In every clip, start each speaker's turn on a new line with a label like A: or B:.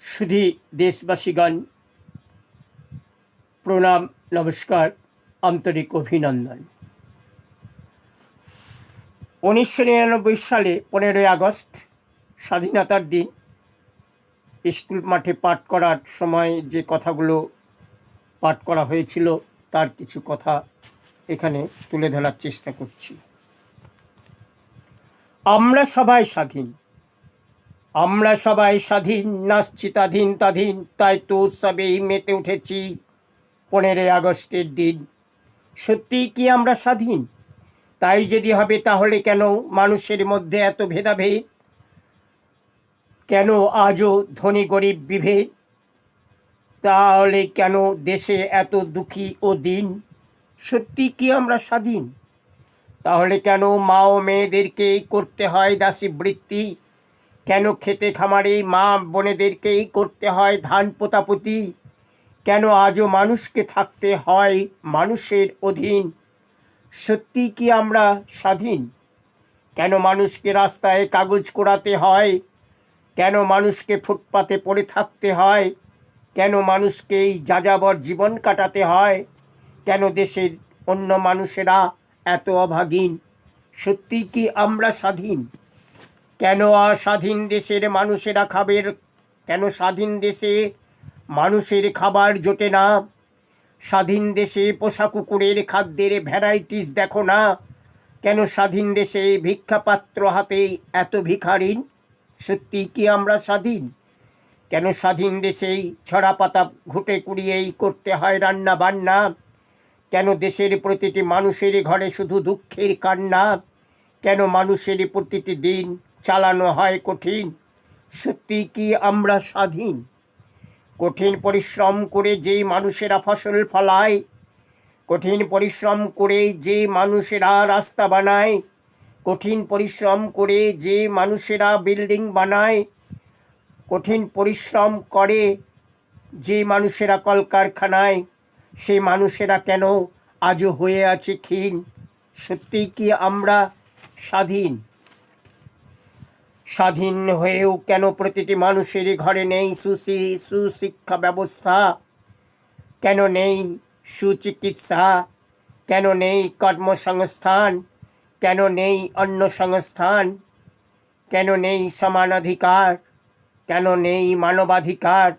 A: সুধী দেশবাসীগণ, প্রণাম, নমস্কার, আন্তরিক অভিনন্দন। উনিশশো নিরানব্বই সালে পনেরোই আগস্ট, স্বাধীনতার দিন, স্কুল মাঠে পাঠ করার সময় যে কথাগুলো পাঠ করা হয়েছিল, তার কিছু কথা এখানে তুলে ধরার চেষ্টা করছি। আমরা সবাই স্বাধীন। আমরা সবাই স্বাধীন নাচছি তাধীন তাধীন তাই তো উৎসবেই মেতে উঠেছি পনেরোই আগস্টের দিন। সত্যিই কি আমরা স্বাধীন? তাই যদি হবে তাহলে কেন মানুষের মধ্যে এত ভেদাভেদ? কেন আজও ধনী গরিব বিভেদ? তাহলে কেন দেশে এত দুঃখী ও দিন? সত্যি কি আমরা স্বাধীন? তাহলে কেন মা ও মেয়েদেরকেই করতে হয় দাসী বৃত্তি? কেন খেতে খামারে মা বোনেদেরকেই করতে হয় ধান পোতাপতি? কেন আজও মানুষকে থাকতে হয় মানুষের অধীন? সত্যি কি আমরা স্বাধীন? কেন মানুষকে রাস্তায় কাগজ কোড়াতে হয়? কেন মানুষকে ফুটপাতে পড়ে থাকতে হয়? কেন মানুষকে এই যাযাবর জীবন কাটাতে হয়? কেন দেশের অন্য মানুষেরা এত অভাগীন? সত্যি কি আমরা স্বাধীন? কেন স্বাধীন দেশের মানুষেরা খাবের? কেন স্বাধীন দেশে মানুষের খাবার জোটে না? স্বাধীন দেশে পোষা কুকুরের খাদ্যের ভ্যারাইটিস দেখো না? কেন স্বাধীন দেশে ভিক্ষাপাত্র হাতে এত ভিখারিন? সত্যি কি আমরা স্বাধীন? কেন স্বাধীন দেশেই ছড়া পাতা ঘুটে কুড়িয়েই করতে হয় রান্না বান্না কেন দেশের প্রতিটি মানুষের ঘরে শুধু দুঃখের কান্না? কেন মানুষের প্রতিটি দিন চালানো হয় কঠিন। সত্যি কি আমরা স্বাধীন? কঠিন পরিশ্রম করে যেই মানুষেরা ফসল ফলায়, কঠিন পরিশ্রম করে যে মানুষেরা রাস্তা বানায়, কঠিন পরিশ্রম করে যে মানুষেরা বিল্ডিং বানায়, কঠিন পরিশ্রম করে যে মানুষেরা কলকারখানায়, সেই মানুষেরা কেন আজও হয়ে আছে ক্ষীণ? সত্যিই কি আমরা স্বাধীন? স্বাধীন হয়েও কেন প্রতিটি মানুষেরই ঘরে নেই সুশি, সুশিক্ষা ব্যবস্থা? কেন নেই সুচিকিৎসা? কেন নেই কর্মসংস্থান? কেন নেই অন্য সংস্থান? কেন নেই সমানাধিকার কেন নেই মানবাধিকার?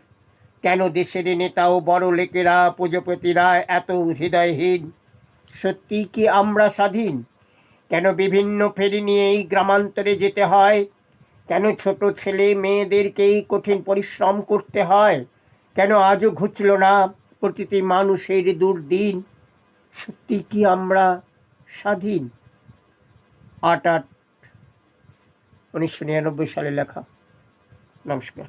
A: কেন দেশের নেতা ও বড় লেকেরা পুজোপতিরা এত হৃদয়হীন? সত্যি কি আমরা স্বাধীন? কেন বিভিন্ন ফেরি নিয়েই গ্রামান্তরে যেতে হয়? কেন ছোট ছেলে মেয়েদেরকেই কঠিন পরিশ্রম করতে হয়? কেন আজও ঘুচল না প্রতিটি মানুষের দুর্দিন? সত্যি কি আমরা স্বাধীন? আট আট, উনিশশো নিরানব্বই সালে লেখা। নমস্কার।